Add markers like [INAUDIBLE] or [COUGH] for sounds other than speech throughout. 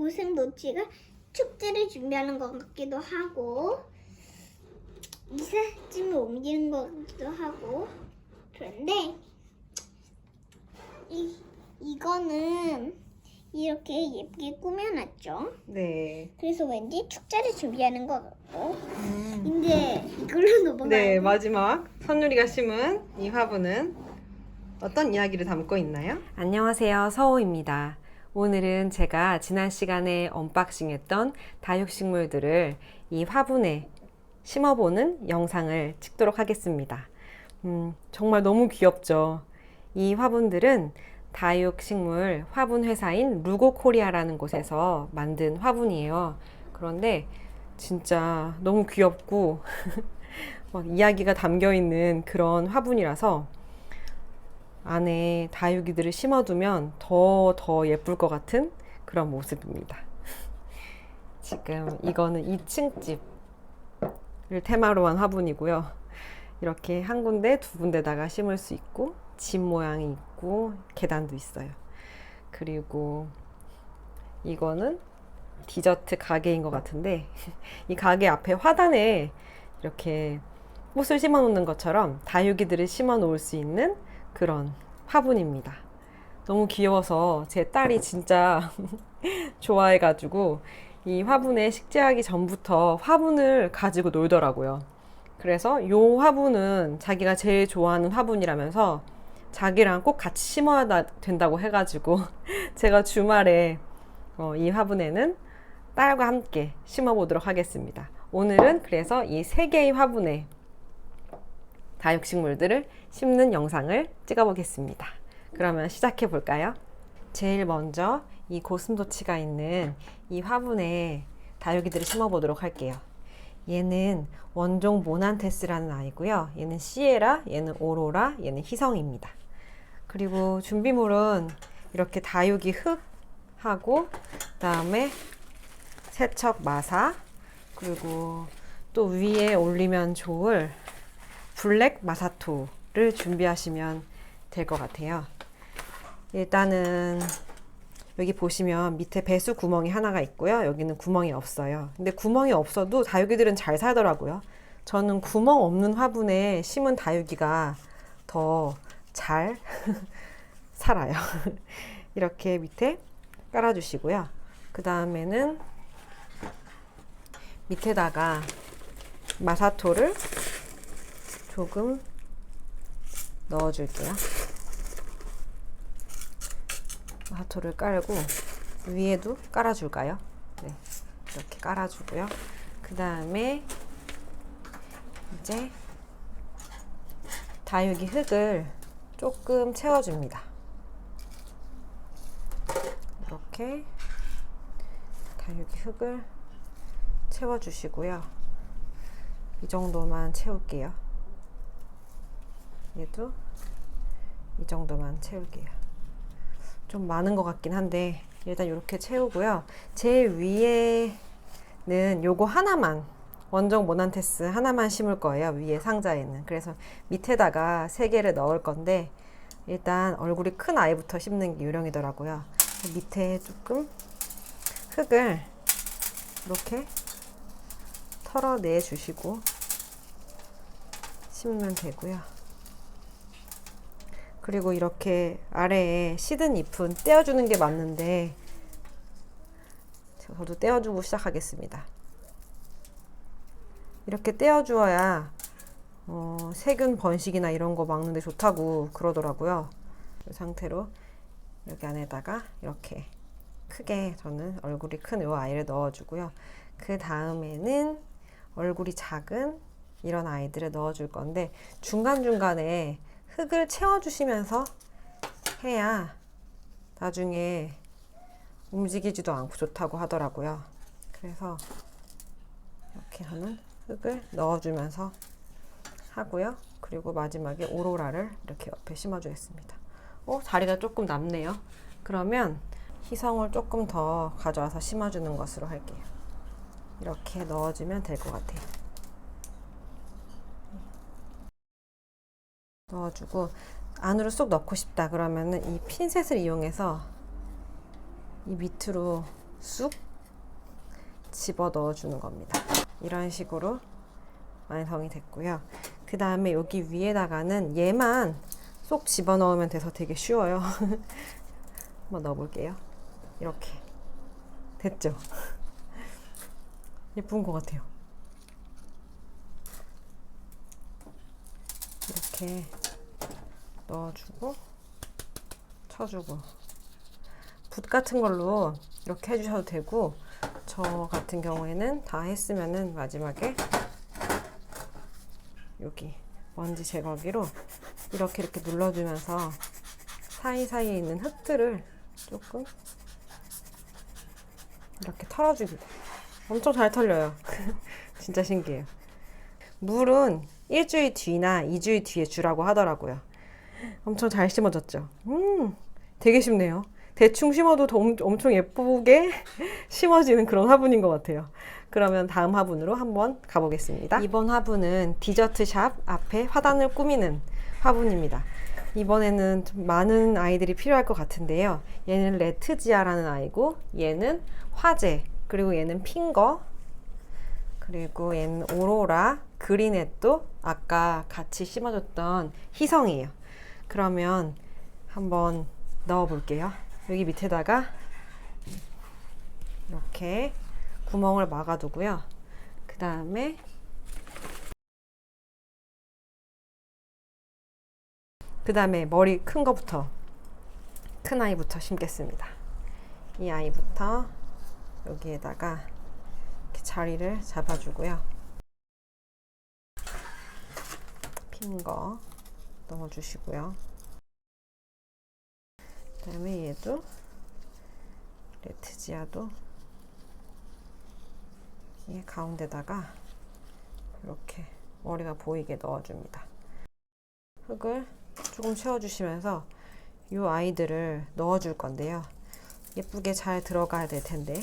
고슴도치가 축제를 준비하는 것 같기도 하고 이삿짐을 옮기는 것 같기도 하고 그런데 이 이거는 이렇게 예쁘게 꾸며놨죠. 네. 그래서 왠지 축제를 준비하는 것 같고 이제 이걸로 넘어가요. 네, 마지막 선율이가 심은 이 화분은 어떤 이야기를 담고 있나요? 안녕하세요. 서호입니다. 오늘은 제가 지난 시간에 언박싱했던 다육식물들을 이 화분에 심어보는 영상을 찍도록 하겠습니다. 음, 정말 너무 귀엽죠? 이 화분들은 다육식물 화분 회사인 루고 코리아라는 곳에서 만든 화분이에요. 그런데 진짜 너무 귀엽고 [LAUGHS] 막 이야기가 담겨 있는 그런 화분이라서 안에 다육이들을 심어두면 더, 더 예쁠 것 같은 그런 모습입니다. [LAUGHS] 지금 이거는 2층 집을 테마로 한 화분이고요. 이렇게 한 군데, 두 군데다가 심을 수 있고, 집 모양이 있고, 계단도 있어요. 그리고 이거는 디저트 가게인 것 같은데, [LAUGHS] 이 가게 앞에 화단에 이렇게 꽃을 심어 놓는 것처럼 다육이들을 심어 놓을 수 있는 그런 화분입니다. 너무 귀여워서 제 딸이 진짜 [LAUGHS] 좋아해가지고 이 화분에 식재하기 전부터 화분을 가지고 놀더라고요. 그래서 요 화분은 자기가 제일 좋아하는 화분이라면서 자기랑 꼭 같이 심어야 다- 된다고 해가지고 [LAUGHS] 제가 주말에 어, 이 화분에는 딸과 함께 심어보도록 하겠습니다. 오늘은 그래서 이 세 개의 화분에 다육식물들을 심는 영상을 찍어 보겠습니다. 그러면 시작해 볼까요? 제일 먼저 이 고슴도치가 있는 이 화분에 다육이들을 심어 보도록 할게요. 얘는 원종 모난테스라는 아이고요. 얘는 시에라, 얘는 오로라, 얘는 희성입니다. 그리고 준비물은 이렇게 다육이 흙하고 그다음에 세척 마사 그리고 또 위에 올리면 좋을 블랙 마사토를 준비하시면 될 것 같아요. 일단은 여기 보시면 밑에 배수 구멍이 하나가 있고요. 여기는 구멍이 없어요. 근데 구멍이 없어도 다육이들은 잘 살더라고요. 저는 구멍 없는 화분에 심은 다육이가 더 잘 [LAUGHS] 살아요. [LAUGHS] 이렇게 밑에 깔아주시고요. 그 다음에는 밑에다가 마사토를 조금 넣어줄게요. 마토를 깔고 위에도 깔아줄까요? 네, 이렇게 깔아주고요. 그 다음에 이제 다육이 흙을 조금 채워줍니다. 이렇게 다육이 흙을 채워주시고요. 이 정도만 채울게요. 얘도 이 정도만 채울게요. 좀 많은 것 같긴 한데 일단 이렇게 채우고요. 제일 위에는 요거 하나만 원종 모난테스 하나만 심을 거예요. 위에 상자에는. 그래서 밑에다가 세 개를 넣을 건데 일단 얼굴이 큰 아이부터 심는 게 요령이더라고요. 밑에 조금 흙을 이렇게 털어내 주시고 심으면 되고요. 그리고 이렇게 아래에 시든 잎은 떼어주는 게 맞는데 저도 떼어주고 시작하겠습니다. 이렇게 떼어주어야 어, 세균 번식이나 이런 거 막는데 좋다고 그러더라고요. 이 상태로 여기 안에다가 이렇게 크게 저는 얼굴이 큰이 아이를 넣어주고요. 그 다음에는 얼굴이 작은 이런 아이들을 넣어줄 건데 중간중간에 흙을 채워주시면서 해야 나중에 움직이지도 않고 좋다고 하더라고요. 그래서 이렇게 저는 흙을 넣어주면서 하고요. 그리고 마지막에 오로라를 이렇게 옆에 심어주겠습니다. 어, 자리가 조금 남네요. 그러면 희성을 조금 더 가져와서 심어주는 것으로 할게요. 이렇게 넣어주면 될 것 같아요. 넣어주고 안으로 쏙 넣고 싶다 그러면은 이 핀셋을 이용해서 이 밑으로 쑥 집어 넣어 주는 겁니다. 이런 식으로 완성이 됐고요. 그 다음에 여기 위에다가는 얘만 쏙 집어 넣으면 돼서 되게 쉬워요. [LAUGHS] 한번 넣어볼게요. 이렇게 됐죠? 예쁜 것 같아요. 이렇게 넣어주고 쳐주고. 붓 같은 걸로 이렇게 해주셔도 되고 저 같은 경우에는 다 했으면은 마지막에 여기 먼지 제거기로 이렇게 이렇게 눌러주면서 사이사이에 있는 흙들을 조금 이렇게 털어주기 엄청 잘 털려요. [LAUGHS] 진짜 신기해요. 물은 일주일 뒤나 이주일 뒤에 주라고 하더라고요 엄청 잘 심어졌죠 음 되게 쉽네요 대충 심어도 더- 엄청 예쁘게 [LAUGHS] 심어지는 그런 화분인 것 같아요 그러면 다음 화분으로 한번 가보겠습니다. 이번 화분은 디저트 샵 앞에 화단을 꾸미는 화분입니다. 이번에는 좀 많은 아이들이 필요할 것 같은데요. 얘는 레트지아라는 아이고, 얘는 화재, 그리고 얘는 핑거, 그리고 얘는 오로라, 그린햇도 아까 같이 심어줬던 희성이에요. 그러면 한번 넣어 볼게요. 여기 밑에다가 이렇게 구멍을 막아두고요. 그 다음에 그 다음에 머리 큰 거부터 큰 아이부터 심겠습니다. 이 아이부터 여기에다가 이렇게 자리를 잡아주고요. 핀 거 넣어주시고요. 그 다음에 얘도 레트지아도 이 가운데다가 이렇게 머리가 보이게 넣어줍니다. 흙을 조금 채워주시면서 이 아이들을 넣어줄 건데요. 예쁘게 잘 들어가야 될 텐데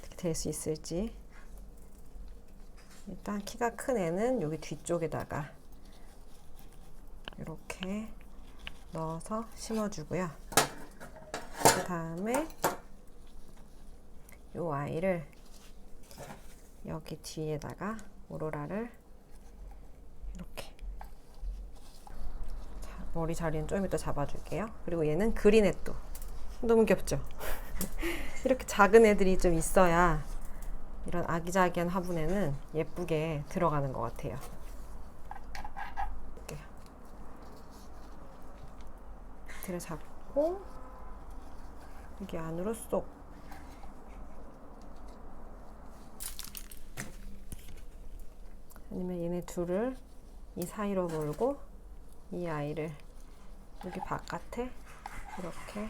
어떻게 [LAUGHS] 될 수 있을지 일단 키가 큰 애는 여기 뒤쪽에다가 이렇게 넣어서 심어주고요. 그 다음에 이 아이를 여기 뒤에다가 오로라를 이렇게 자, 머리 자리는 좀 이따 잡아줄게요. 그리고 얘는 그린 햇도 너무 귀엽죠? [LAUGHS] 이렇게 작은 애들이 좀 있어야 이런 아기자기한 화분에는 예쁘게 들어가는 것 같아요. 이렇게 밑을 잡고 여기 안으로 쏙 아니면 얘네 둘을 이 사이로 몰고 이 아이를 여기 바깥에 이렇게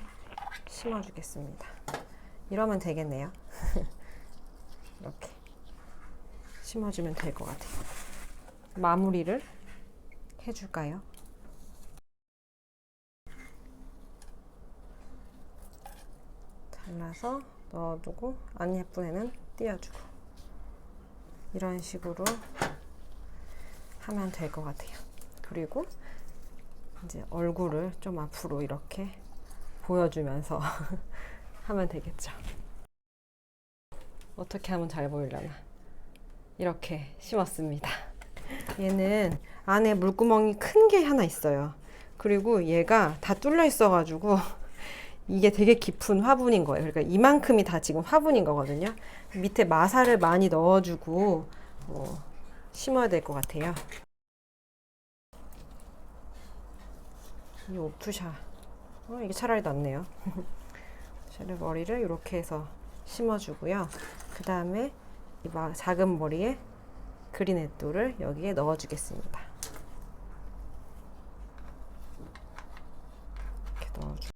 심어주겠습니다. 이러면 되겠네요. [LAUGHS] 이렇게 심어주면 될 것 같아요. 마무리를 해줄까요? 잘라서 넣어두고 안 예쁜 애는 띄워주고 이런 식으로 하면 될 것 같아요. 그리고 이제 얼굴을 좀 앞으로 이렇게 보여주면서 [LAUGHS] 하면 되겠죠. 어떻게 하면 잘 보이려나. 이렇게 심었습니다. 얘는 안에 물구멍이 큰 게 하나 있어요. 그리고 얘가 다 뚫려 있어가지고 이게 되게 깊은 화분인 거예요. 그러니까 이만큼이 다 지금 화분인 거거든요. 밑에 마사를 많이 넣어주고 어, 심어야 될 것 같아요. 이 오프샤. 어, 이게 차라리 낫네요. [LAUGHS] 샤르 머리를 이렇게 해서 심어주고요. 그 다음에 작은 머리에 그린 햇도를 여기에 넣어주겠습니다. 이렇게 넣어주.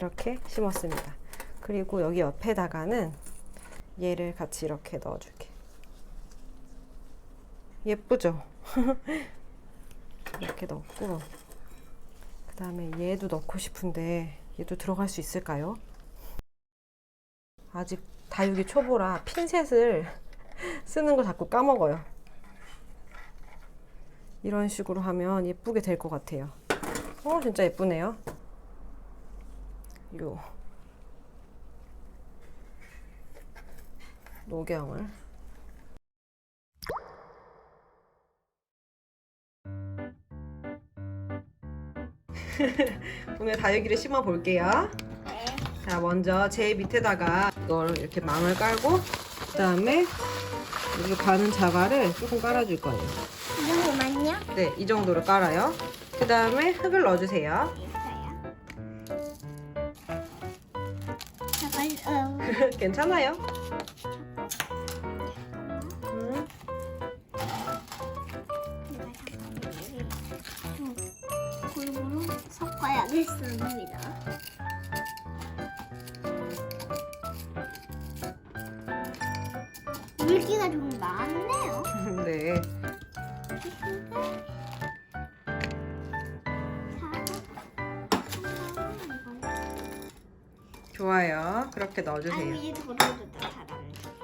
이렇게 심었습니다. 그리고 여기 옆에다가는 얘를 같이 이렇게 넣어줄게. 예쁘죠? [LAUGHS] 이렇게 넣고 그 다음에 얘도 넣고 싶은데 얘도 들어갈 수 있을까요? 아직 다육이 초보라 핀셋을 [LAUGHS] 쓰는 거 자꾸 까먹어요. 이런 식으로 하면 예쁘게 될 것 같아요. 어, 진짜 예쁘네요. 요 녹양을 [LAUGHS] 오늘 다육이를 심어 볼게요. 네. 자, 먼저 제일 밑에다가 이걸 이렇게 망을 깔고 그다음에 여기 가는 자갈을 조금 깔아줄 거예요. 이 정도만요? 네, 이 정도로 깔아요. 그다음에 흙을 넣어주세요. 괜찮아요. 음, 좀 골고루 섞어야겠습니다. 물기가 좀 많네요. [LAUGHS] 네. 그렇게 넣어주세요. 아니 이제 덜어도 다.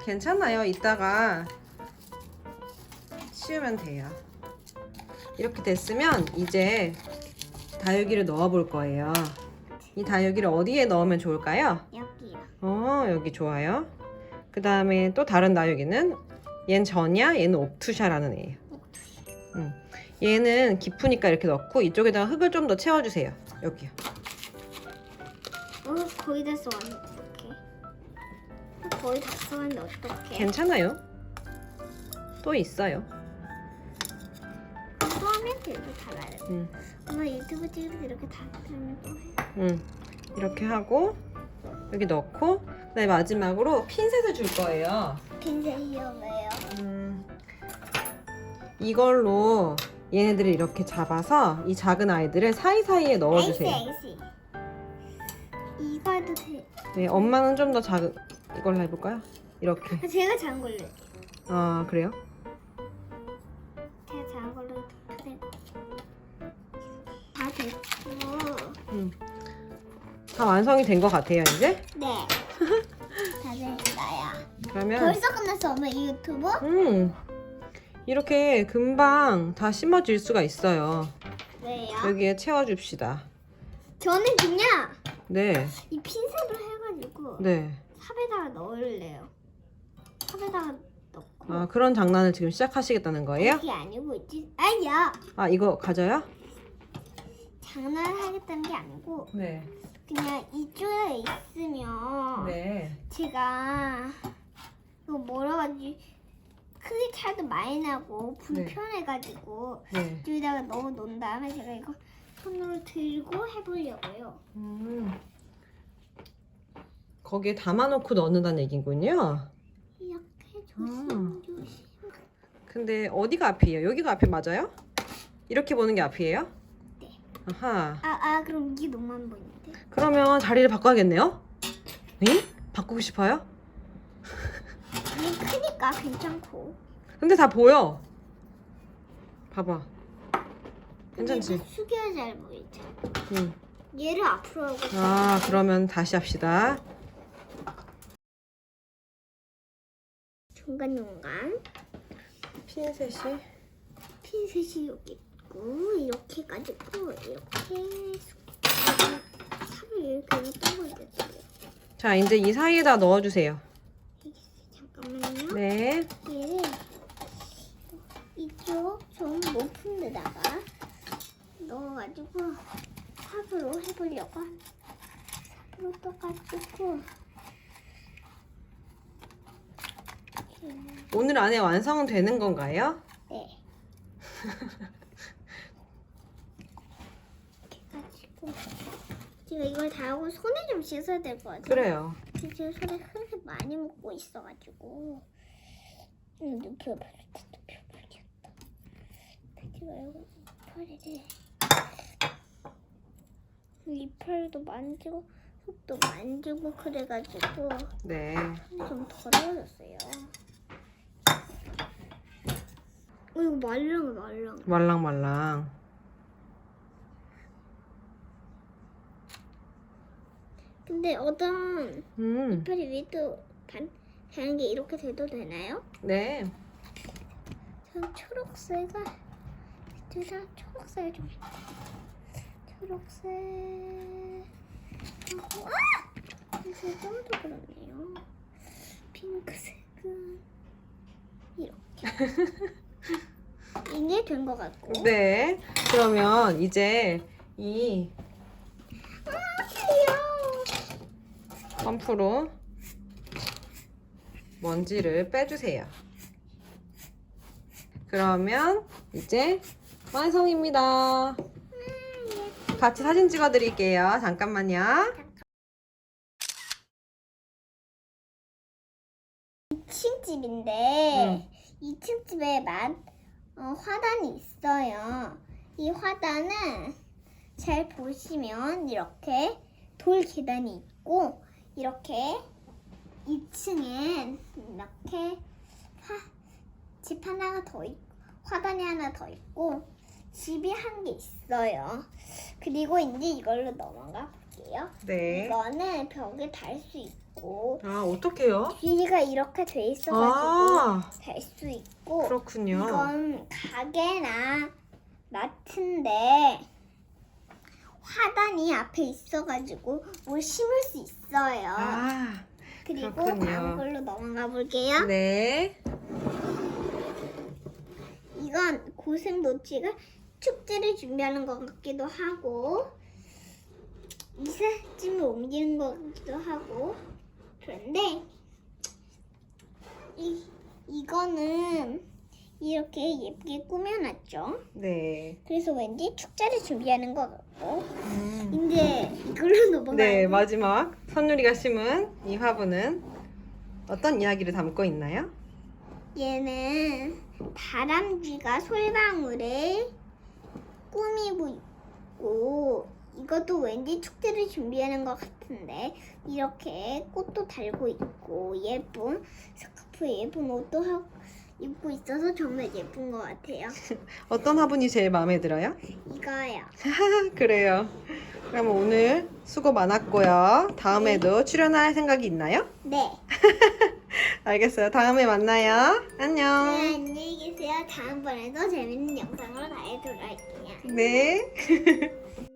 괜찮아요. 이따가 치우면 돼요. 이렇게 됐으면 이제 다육이를 넣어 볼 거예요. 이 다육이를 어디에 넣으면 좋을까요? 여기요. 어, 여기 좋아요. 그 다음에 또 다른 다육이는 얘는 전야, 얘는 옵투샤라는 애예요. 음. 얘는 깊으니까 이렇게 넣고 이쪽에다가 흙을 좀 더 채워주세요. 여기요. 어 거의 어떡해? 거의 다 써왔는데 어떡해? 괜찮아요. 또 있어요. 또 하면 되게 달아요. 음. 엄마 유튜브 찍을 때 이렇게 다 들으면 또 해. 음, 이렇게 하고 여기 넣고 그다음에 마지막으로 핀셋을 줄 거예요. 핀셋이요 왜요? 음, 이걸로 얘네들을 이렇게 잡아서 이 작은 아이들을 사이사이에 넣어주세요. 아이씨 아이씨. 이거 해도 돼. 네, 엄마는 좀 더 작은 이걸로 해볼까요? 이렇게. 아, 제가 작은 걸로 할게요. 아 그래요? 제가 작은 걸로 그래. 다 됐고. 음. 다 완성이 된 것 같아요 이제. 네. [LAUGHS] 다 됐어요. 그러면 벌써 끝났어 엄마 이 유튜브? 음 이렇게 금방 다 심어질 수가 있어요. 왜요? 여기에 채워줍시다. 저는 그냥 네, 이 핀셋으로 해가지고 네. 삽에다가 넣을래요. 삽에다가 넣고. 아 그런 장난을 지금 시작하시겠다는 거예요? 그게 아니고 있지. 아니야. 아 이거 가져요? 장난을 하겠다는 게 아니고 네. 그냥 이쪽에 있으면 네. 제가 이거 뭐라 하지 크기 차이도 많이 나고 불편해가지고 네. 여기다가 넣어 놓은 다음에 제가 이거 손으로 들고 해보려고요. 음. 거기에 담아놓고 넣는다는 얘기군요. 이렇게 아. 조심조심. 근데 어디가 앞이에요? 여기가 앞이 맞아요? 이렇게 보는 게 앞이에요? 네. 아하. 아, 아 그럼 이게 너무 안 보이는데? 그러면 자리를 바꿔야겠네요? 응? 바꾸고 싶어요? 아니 크니까 괜찮고. 근데 다 보여. 봐봐. 괜찮지? 숙여야 잘 보이죠. 응. 얘를 앞으로 하고 아, 그러면 다시 합시다. 중간 중간 핀셋이. 핀셋이 여기 있고 이렇게 해가지고 이렇게 삽을 이렇게 떠올려줘요. 자, 이제 이 사이에다 넣어주세요. 잠깐만요. 네. 얘를 이쪽 좀 높은 데다가 넣어가지고 삽으로 해보려고. 삽으로 떠가지고 이렇게 오늘 안에 완성은 되는 건가요? 네. 이렇게 제가 이걸 다 하고 손에 좀 씻어야 될 것 같아요. 그래요. 지금 손에 흙을 많이 묻고 있어가지고 음, 눕혀 버렸다 눕혀 버렸다 그지 말고 이파리를 이파리도 만지고 속도 만지고 그래가지고 네. 손이 좀 더러워졌어요 어 이거 말랑 말랑 말랑말랑. 근데 어떤 음. 이파리 위도 반, 다른 게 이렇게 돼도 되나요? 네. 전 초록색을 둘다 초록색 좀 초록색 하고 아! 그래서 좀더 그렇네요 핑크색은 같아요. [LAUGHS] 이게 된 것 같고. 네. 그러면 이제 이 아, 귀여워. 펌프로 먼지를 빼주세요. 그러면 이제 완성입니다. 같이 사진 찍어 드릴게요. 잠깐만요. 2층 집인데 응. 2층 집에 만 어, 화단이 있어요. 이 화단은 잘 보시면 이렇게 돌 계단이 있고 이렇게 2층엔 이렇게 화, 집 하나가 더 있고 화단이 하나 더 있고 집이 한 개 있어요. 그리고 이제 이걸로 넘어가 볼게요. 네. 이거는 벽에 달 수 있고 아, 어떡해요? 길이가 이렇게 돼 있어가지고 아, 달수 있고 그렇군요. 이건 가게나 마트인데 화단이 앞에 있어가지고 뭘 심을 수 있어요. 아, 그리고 그렇군요. 다음 걸로 넘어가 볼게요. 네. 이건 고슴도치가 축제를 준비하는 것 같기도 하고 이삿짐을 옮기는 것 같기도 하고 그런데 이 이거는 이렇게 예쁘게 꾸며놨죠. 네. 그래서 왠지 축제를 준비하는 것 같고 음. 이제 이걸로 넘어가요. 네, 마지막 선율이가 심은 이 화분은 어떤 이야기를 담고 있나요? 얘는 다람쥐가 솔방울을 꾸미고 있고 이것도 왠지 축제를 준비하는 것 같 은데 이렇게 꽃도 달고 있고 예쁜 스카프 예쁜 옷도 하고 입고 있어서 정말 예쁜 것 같아요. [LAUGHS] 어떤 화분이 제일 마음에 들어요? 이거요. [LAUGHS] 그래요. 그럼 오늘 수고 많았고요. 다음에도 출연할 생각이 있나요? 네. [LAUGHS] 알겠어요. 다음에 만나요. 네, 안녕. 안녕히 계세요. 다음번에도 재밌는 영상으로 다시 돌아올게요. 네.